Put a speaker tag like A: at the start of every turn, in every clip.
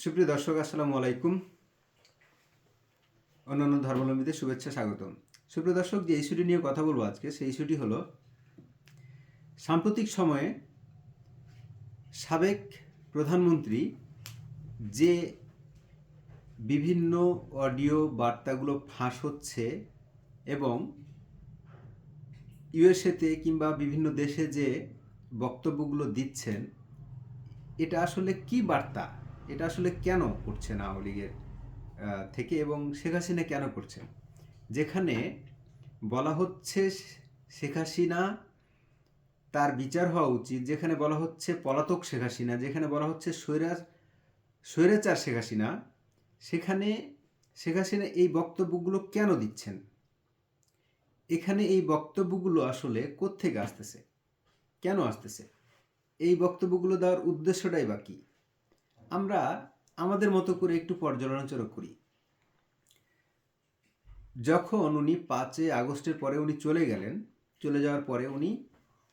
A: সুপ্রিয় দর্শক, আসসালামু আলাইকুম। অন্যান্য ধর্মাবলম্বীদের শুভেচ্ছা, স্বাগতম। সুপ্রিয় দর্শক, যে ইস্যুটি নিয়ে কথা বলব আজকে, সেই ইস্যুটি হলো, সাম্প্রতিক সময়ে সাবেক প্রধানমন্ত্রী যে বিভিন্ন অডিও বার্তাগুলো ফাঁস হচ্ছে এবং ইউএসএতে কিংবা বিভিন্ন দেশে যে বক্তব্যগুলো দিচ্ছেন, এটা আসলে কি বার্তা? এটা আসলে কেন করছেন আওয়ামী লীগের থেকে এবং শেখ হাসিনা কেন করছেন যেখানে বলা হচ্ছে শেখ হাসিনা তার বিচার হওয়া উচিত, যেখানে বলা হচ্ছে পলাতক শেখ হাসিনা, যেখানে বলা হচ্ছে স্বৈরাজ স্বৈরাচার শেখ হাসিনা, সেখানে শেখ হাসিনা এই বক্তব্যগুলো কেন দিচ্ছেন? এখানে এই বক্তব্যগুলো আসলে কোত্থেকে আসতেছে? কেন আসতেছে? এই বক্তব্যগুলো দেওয়ার উদ্দেশ্যটাই বা কী? আমরা আমাদের মতো করে একটু পর্যালোচনা করি। যখন উনি পাঁচই আগস্টের পরে উনি চলে গেলেন, চলে যাওয়ার পরে উনি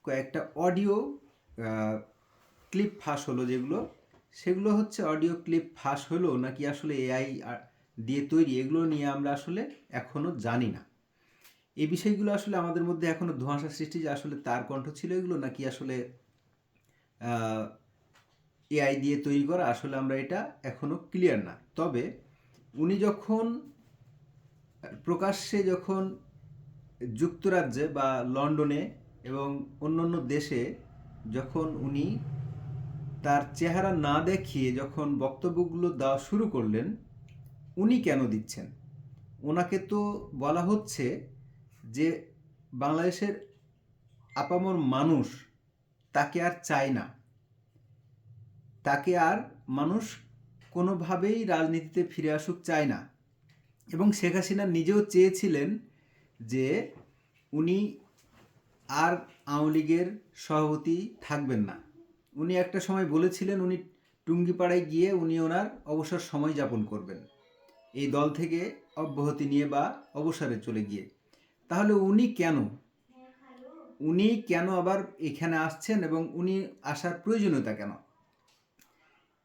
A: কয়েকটা অডিও ক্লিপ ফাঁস হলো যেগুলো। সেগুলো হচ্ছে অডিও ক্লিপ ফাঁস হলো নাকি আসলে এআই দিয়ে তৈরি, এগুলো নিয়ে আমরা আসলে এখনও জানি না। এই বিষয়গুলো আসলে আমাদের মধ্যে এখনও ধোঁয়াশা সৃষ্টি যে আসলে তার কণ্ঠ ছিল এগুলো নাকি আসলে এআই দিয়ে তৈরি করা, আসলে আমরা এটা এখনও ক্লিয়ার না। তবে উনি যখন, প্রকাশ্যে যখন যুক্তরাজ্যে বা লন্ডনে এবং অন্যান্য দেশে যখন উনি তার চেহারা না দেখিয়ে যখন বক্তব্যগুলো দেওয়া শুরু করলেন, উনি কেন দিচ্ছেন? ওনাকে তো বলা হচ্ছে যে বাংলাদেশের আপামর মানুষ তাকে আর চায় না। তাকে আর মানুষ কোনোভাবেই রাজনীতিতে ফিরে আসুক চায় না। এবং শেখ হাসিনা নিজেও চেয়েছিলেন যে উনি আর আওয়ামী লীগের সভাপতি থাকবেন না। উনি একটা সময় বলেছিলেন উনি টুঙ্গিপাড়ায় গিয়ে উনি ওনার অবসর সময় যাপন করবেন। এই দল থেকে অব্যাহতি নিয়ে বা অবসরে চলে গিয়ে। তাহলে উনি কেন? উনি কেন আবার এখানে আসছেন এবং উনি আসার প্রয়োজনীয়তা কেন?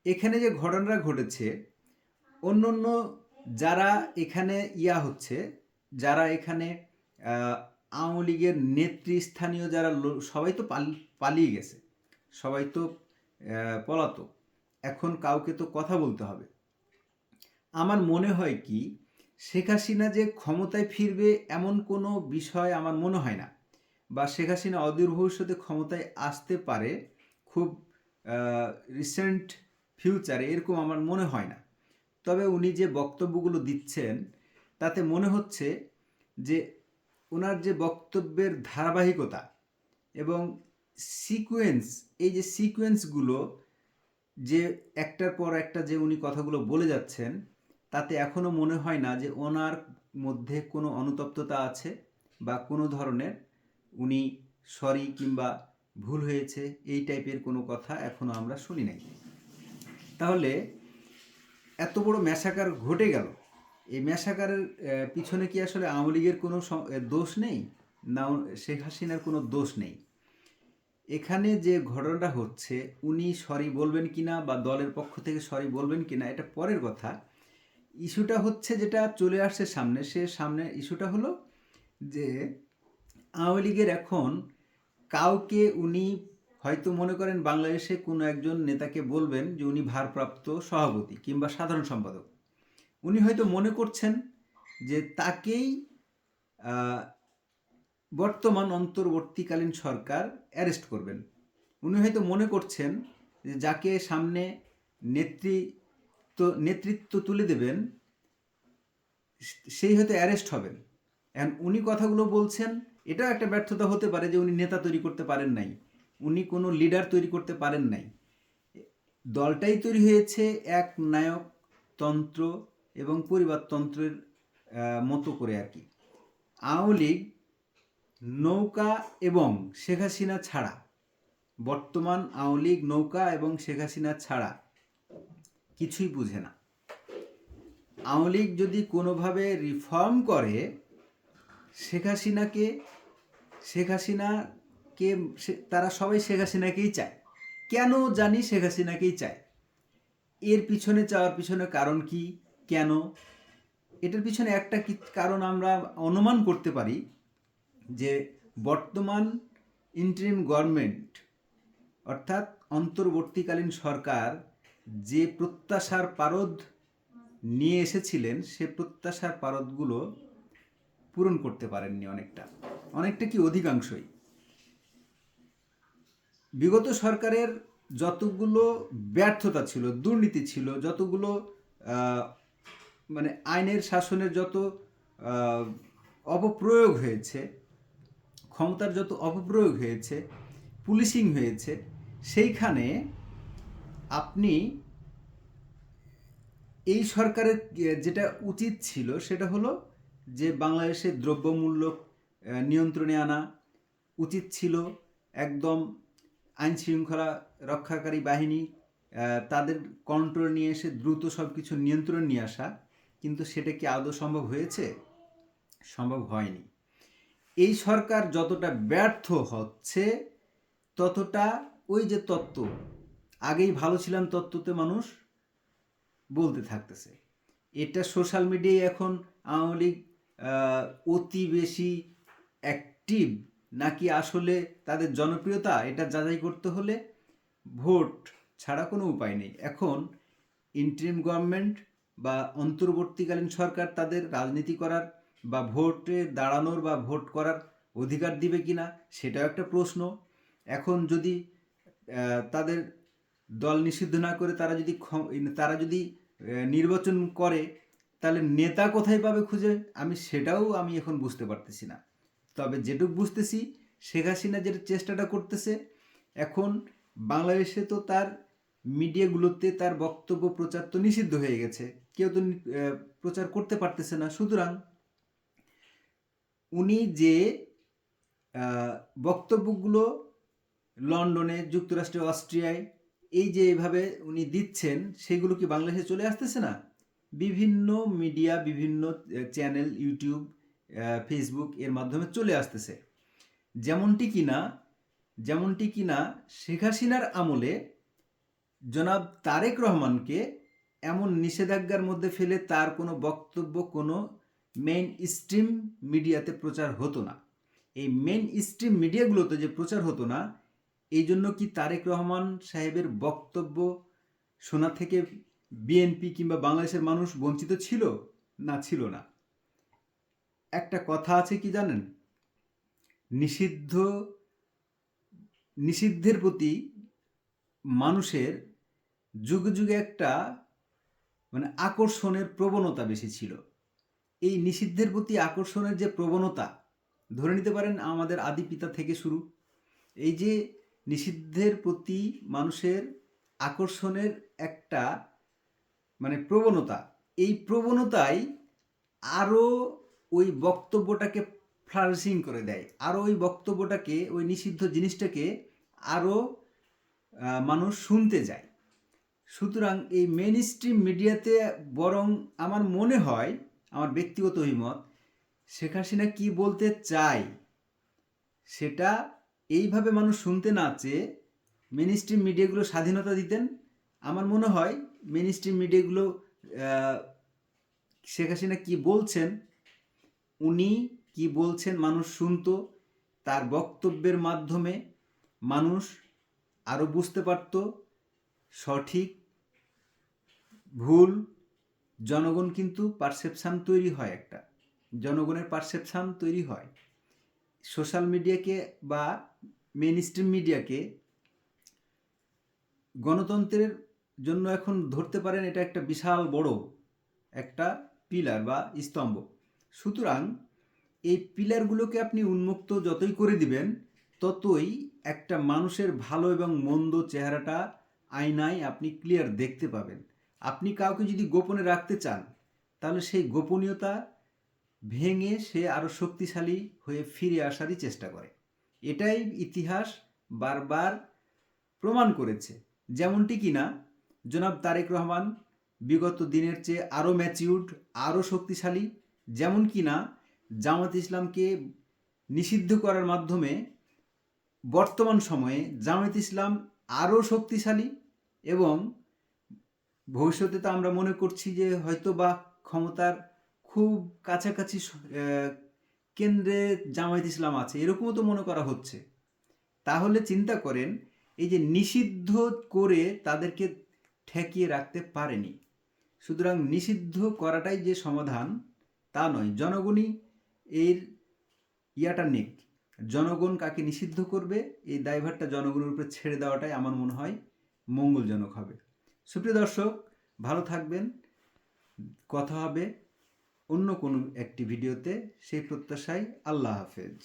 A: এখানে যে ঘটনাটা ঘটেছে অন্য অন্য যারা এখানে ইয়া হচ্ছে, যারা এখানে আওয়ামী লীগের নেতৃস্থানীয় যারা সবাই তো পাল- পালিয়ে গেছে। সবাই তো পলাতক। এখন কাউকে তো কথা বলতে হবে। আমার মনে হয় কি, শেখ হাসিনা যে ক্ষমতায় ফিরবে এমন কোনো বিষয় আমার মনে হয় না। বা শেখ হাসিনা অদূর ভবিষ্যতে ক্ষমতায় আসতে পারে, খুব রিসেন্ট ফিউচারে এরকম আমার মনে হয় না। তবে উনি যে বক্তব্যগুলো দিচ্ছেন, তাতে মনে হচ্ছে যে ওনার যে বক্তব্যের ধারাবাহিকতা এবং সিকোয়েন্স এই যে সিকোয়েন্সগুলো যে একটার পর একটা যে উনি কথাগুলো বলে যাচ্ছেন, তাতে এখনও মনে হয় না যে ওনার মধ্যে কোনো অনুতপ্ততা আছে বা কোনো ধরনের উনি সরি কিংবা ভুল হয়েছে, এই টাইপের কোনো কথা এখনও আমরা শুনি নাই। তাহলে এত বড় ম্যাসাকার ঘটে গেল। এই ম্যাসাকারের পিছনে কি আসলে আওয়ামী লীগের কোনো দোষ নেই? না, শেখ হাসিনার কোনো দোষ নেই? এখানে যে ঘটনাটা হচ্ছে, উনি সরি বলবেন কিনা বা দলের পক্ষ থেকে সরি বলবেন কিনা, এটা পরের কথা। ইস্যুটা হচ্ছে যেটা চলে আসছে সামনে, সে সামনে ইস্যুটা হলো যে, আওয়ামী লীগের এখন কাউকে উনি হয়তো মনে করেন বাংলাদেশে কোনো একজন নেতাকে বলবেন যে উনি ভারপ্রাপ্ত সভাপতি কিংবা সাধারণ সম্পাদক। উনি হয়তো মনে করছেন যে তাকেই বর্তমান অন্তর্বর্তীকালীন সরকার অ্যারেস্ট করবেন। উনি হয়তো মনে করছেন যে যাকে সামনে নেতৃত্ব নেতৃত্ব তুলে দেবেন, সেই হয়তো অ্যারেস্ট হবেন। এখন উনি কথাগুলো বলছেন, এটাও একটা ব্যর্থতা হতে পারে যে উনি নেতা তৈরি করতে পারেন নাই। উনি কোনো লিডার তৈরি করতে পারেন নাই। দলটাই তৈরি হয়েছে এক নায়ক তন্ত্র এবং পরিবারতন্ত্রের মতো করে আর কি। আওয়ামী লীগ নৌকা এবং শেখ হাসিনা ছাড়া, বর্তমান আওয়ামী লীগ নৌকা এবং শেখ হাসিনা ছাড়া কিছুই বুঝে না। আওয়ামী লীগ যদি কোনোভাবে রিফর্ম করে, শেখ হাসিনাকে শেখ হাসিনাকে সে- তারা সবাই শেখ হাসিনাকেই চায়। কেন জানি শেখ হাসিনাকেই চায়। এর পিছনে চাওয়ার পিছনে কারণ কি? কেন? এটার পিছনে একটা কি কারণ আমরা অনুমান করতে পারি যে বর্তমান ইন্টারিম গভর্নমেন্ট অর্থাৎ অন্তর্বর্তীকালীন সরকার যে প্রত্যাশার পারদ নিয়ে এসেছিলেন, সে প্রত্যাশার পারদগুলো পূরণ করতে পারেননি অনেকটা। অনেকটা কি অধিকাংশই। বিগত সরকারের যতগুলো ব্যর্থতা ছিল, দুর্নীতি ছিল, যতগুলো মানে আইনের শাসনের যত অপপ্রয়োগ হয়েছে, ক্ষমতার যত অপপ্রয়োগ হয়েছে, পুলিশিং হয়েছে, সেইখানে আপনি এই সরকারের যেটা উচিত ছিল সেটা হলো যে বাংলাদেশের দ্রব্যমূল্য নিয়ন্ত্রণে আনা উচিত ছিল, একদম আইন শৃঙ্খলা রক্ষাকারী বাহিনী তাদের কন্ট্রোল নিয়ে এসে দ্রুত সব কিছু নিয়ন্ত্রণ নিয়ে আসা, কিন্তু সেটা কি আদৌ সম্ভব হয়েছে? সম্ভব হয়নি। এই সরকার যতটা ব্যর্থ হচ্ছে, ততটা ওই যে তত্ত্ব, আগেই ভালো ছিলাম তত্ত্বতে মানুষ বলতে থাকতেছে। এটা সোশ্যাল মিডিয়ায় এখন আওয়ামী লীগ অতি বেশি অ্যাক্টিভ নাকি আসলে তাদের জনপ্রিয়তা এটা যাচাই করতে হলে ভোট ছাড়া কোনো উপায় নেই। এখন ইন্টারিম গভর্নমেন্ট বা অন্তর্বর্তীকালীন সরকার তাদের রাজনীতি করার বা ভোটে দাঁড়ানোর বা ভোট করার অধিকার দিবে কি না সেটাও একটা প্রশ্ন। এখন যদি তাদের দল নিষিদ্ধ না করে তারা যদি তারা যদি নির্বাচন করে তাহলে নেতা কোথায় পাবে খুঁজে? আমি সেটাও আমি এখন বুঝতে পারতেছি না। তবে যেটুকু বুঝতেছি, শেখ হাসিনা যেটা চেষ্টাটা করতেছে, এখন বাংলাদেশে তো তার মিডিয়াগুলোতে তার বক্তব্য, প্রচার তো নিষিদ্ধ হয়ে গেছে। কেউ তো প্রচার করতে পারতেছে না। সুতরাং উনি যে বক্তব্যগুলো লন্ডনে, যুক্তরাষ্ট্রে, অস্ট্রিয়ায় এই যে এভাবে উনি দিচ্ছেন, সেগুলো কি বাংলাদেশে চলে আসতেছে না? বিভিন্ন মিডিয়া, বিভিন্ন চ্যানেল, ইউটিউব ফেসবুক এর মাধ্যমে চলে আসতেছে। যেমনটি কিনা যেমনটি কিনা শেখ হাসিনার আমলে জনাব তারেক রহমানকে এমন নিষেধাজ্ঞার মধ্যে ফেলে তার কোনো বক্তব্য, কোনো মেইন স্ট্রিম মিডিয়াতে প্রচার হতো না। এই মেইন স্ট্রিম মিডিয়াগুলোতে যে প্রচার হতো না, এই জন্য কি তারেক রহমান সাহেবের বক্তব্য শোনা থেকে বিএনপি কিংবা বাংলাদেশের মানুষ বঞ্চিত ছিল? না ছিল না। একটা কথা আছে কি জানেন? নিষিদ্ধ, নিষিদ্ধের প্রতি মানুষের যুগে যুগে একটা মানে আকর্ষণের প্রবণতা বেশি ছিল। এই নিষিদ্ধের প্রতি আকর্ষণের যে প্রবণতা, ধরে নিতে পারেন আমাদের আদি পিতা থেকে শুরু, এই যে নিষিদ্ধের প্রতি মানুষের আকর্ষণের একটা মানে প্রবণতা, এই প্রবণতাই আরও ওই বক্তব্যটাকে ফ্লারিশিং করে দেয়। আরও ওই বক্তব্যটাকে, ওই নিষিদ্ধ জিনিসটাকে আরও মানুষ শুনতে যায়। সুতরাং এই মেন স্ট্রিম মিডিয়াতে বরং আমার মনে হয়, আমার ব্যক্তিগত অভিমত, শেখ হাসিনা কী বলতে চায়, সেটা এইভাবে মানুষ শুনতে না চেয়ে মেন স্ট্রিম মিডিয়াগুলো স্বাধীনতা দিতেন। আমার মনে হয় মেন স্ট্রিম মিডিয়াগুলো শেখ হাসিনা কী বলছেন উনি কি বলছেন মানুষ শুনতো, তার বক্তব্যের মাধ্যমে মানুষ আরও বুঝতে পারত, সঠিক ভুল, জনগণ কিন্তু পারসেপশান তৈরি হয় একটা, জনগণের পারসেপশান তৈরি হয়। সোশ্যাল মিডিয়াকে বা মেন স্ট্রিম মিডিয়াকে গণতন্ত্রের জন্য এখন ধরতে পারেন এটা একটা বিশাল বড় একটা পিলার বা স্তম্ভ। সুতরাং এই পিলারগুলোকে আপনি উন্মুক্ত যতই করে দিবেন, ততই একটা মানুষের ভালো এবং মন্দ চেহারাটা আয়নায় আপনি ক্লিয়ার দেখতে পাবেন। আপনি কাউকে যদি গোপনে রাখতে চান, তাহলে সেই গোপনীয়তা ভেঙে সে আরও শক্তিশালী হয়ে ফিরে আসারই চেষ্টা করে। এটাই ইতিহাস বারবার প্রমাণ করেছে। যেমনটি কিনা, জনাব তারেক রহমান বিগত দিনের চেয়ে আরও ম্যাচিউর্ড আরও শক্তিশালী যেমন কিনা জামাত ইসলামকে নিষিদ্ধ করার মাধ্যমে বর্তমান সময়ে জামাত ইসলাম আরও শক্তিশালী এবং ভবিষ্যতে তো আমরা মনে করছি যে হয়তো বা ক্ষমতার খুব কাছাকাছি কেন্দ্রে জামায়াত ইসলাম আছে, এরকমও তো মনে করা হচ্ছে। তাহলে চিন্তা করেন, এই যে নিষিদ্ধ করে তাদেরকে ঠেকিয়ে রাখতে পারেনি, সুতরাং নিষিদ্ধ করাটাই যে সমাধান তা নয়। জনগণই এর ইয়াটা নেক। জনগণ কাকে নিষিদ্ধ করবে, এই দায়ভারটা জনগণের উপরে ছেড়ে দেওয়াটাই আমার মনে হয় মঙ্গলজনক হবে। সুপ্রিয় দর্শক, ভালো থাকবেন। কথা হবে অন্য কোনো একটি ভিডিওতে। সেই প্রত্যাশায় আল্লাহ হাফেজ।